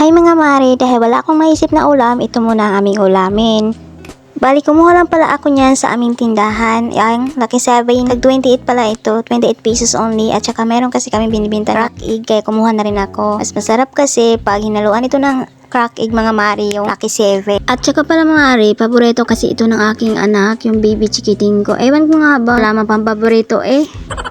Hi mga mare, dahil wala akong maisip na ulam, ito muna ang aming ulamin. Bali, kumuha lang pala ako niyan sa aming tindahan. Yang Lucky 7, nag 28 pala ito, 28 pesos only. At saka meron kasi kami binibinta crack egg, kaya kumuha na rin ako. Mas masarap kasi pag hinaluan ito ng crack egg mga mare, yung Lucky 7. At saka pala mga mare, paborito kasi ito ng aking anak, yung baby chikiting ko. Ewan ko nga ba, wala pang paborito eh.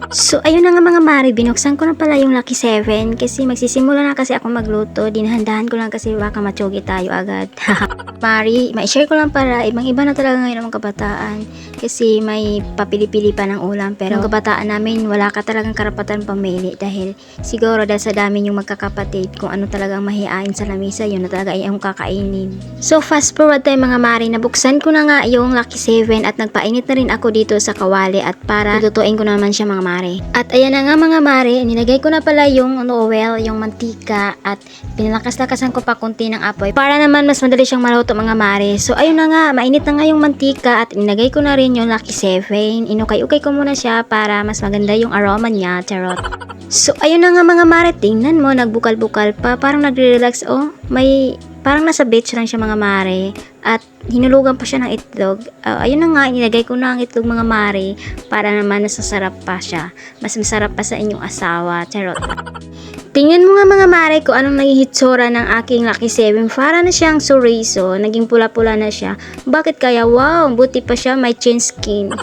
So, ayun na nga mga mare, binuksan ko na pala yung Lucky 7 kasi magsisimula na kasi ako magluto. Dinahandahan ko lang kasi baka matsugi tayo agad. Mari, ma-share ko lang para ibang iba na talaga ngayon ang kabataan kasi may papili-pili pa ng ulam pero ang kabataan namin wala ka talagang karapatan pamili dahil siguro dahil sa dami yung magkakapatid kung ano talagang mahihain sa lamisa yun na talaga yung kakainin. So fast forward tayo mga mari, nabuksan ko na nga yung Lucky 7 at nagpainit na rin ako dito sa kawali at para lutuin ko naman siya mga mari. At ayan na nga mga mari, nilagay ko na pala yung oil, yung mantika at pinalakas-lakasan ko pa konti ng apoy para naman mas madali siyang maluto mga mare. So ayun na nga, mainit na nga yung mantika at inagay ko na rin yung Lucky 7. Inukay-ukay ko muna siya para mas maganda yung aroma niya. Charot. So ayun na nga mga mare, tingnan mo, nagbukal-bukal pa. Parang nagre-relax. Oh, may parang nasa beach lang siya mga mare. At hinulugan pa siya ng itlog. Ah, ayun na nga, inilagay ko na ang itlog mga mare para naman nasasarap pa siya. Mas masarap pa sa inyong asawa. Charot. Tingnan mo nga mga mare ko anong naging hitsura ng aking Lucky 7. Para na siyang suriso. Naging pula-pula na siya. Bakit kaya? Wow, buti pa siya. May chin skin.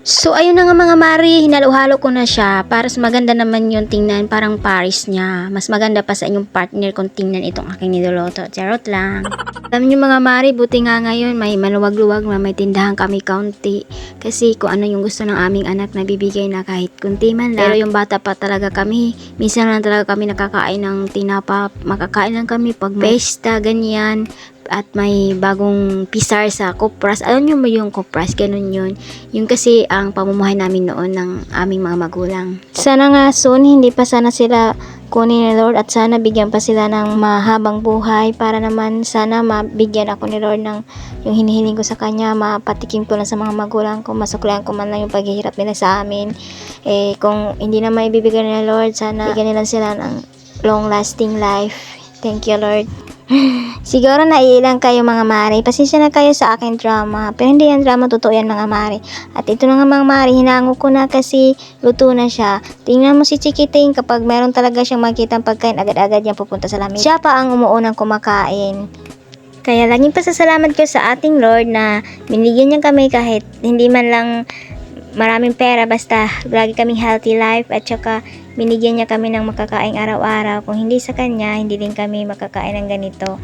So, ayun na nga mga mare. Hinalo-halo ko na siya. Para mas maganda naman yung tingnan. Parang Paris niya. Mas maganda pa sa inyong partner kung tingnan itong aking niloloto. Charot lang. Alam niyo mga mare, buti nga ngayon may maluwag-luwag na may tindahan kami kaunti. Kasi kung ano yung gusto ng aming anak na bibigay na kahit kunti man lang. Pero yung bata pa talaga kami, minsan lang talaga kami nakakain ng tinapa. Makakain lang kami pag pesta, ganyan at may bagong pisar sa Kopras. Alam niyo mo yung Kopras? Ganun yun. Yung kasi ang pamumuhay namin noon ng aming mga magulang. Sana nga soon, hindi pa sana sila kunin ni Lord at sana bigyan pa sila ng mahabang buhay para naman sana mabigyan ako ni Lord ng yung hinihiling ko sa kanya, mapatikim ko lang sa mga magulang ko, masuklian ko man lang yung paghihirap nila sa amin. Eh, kung hindi na may bibigyan ni Lord, sana bigyan nila sila ng long lasting life. Thank you, Lord. Siguro naiilang kayo mga mare. Pasensya na kayo sa aking drama. Pero hindi yan drama, totoo yan mga mare. At ito na nga mga mare, hinango ko na kasi luto na siya. Tingnan mo si Chikiting kapag meron talaga siyang makita pagkain, agad-agad yan pupunta sa lamig. Siya pa ang umuunang kumakain. Kaya laging pasasalamat ko sa ating Lord na binigyan niya kami kahit hindi man lang maraming pera basta lagi kaming healthy life at saka binigyan niya kami ng makakain araw-araw. Kung hindi sa kanya, hindi din kami makakain ng ganito.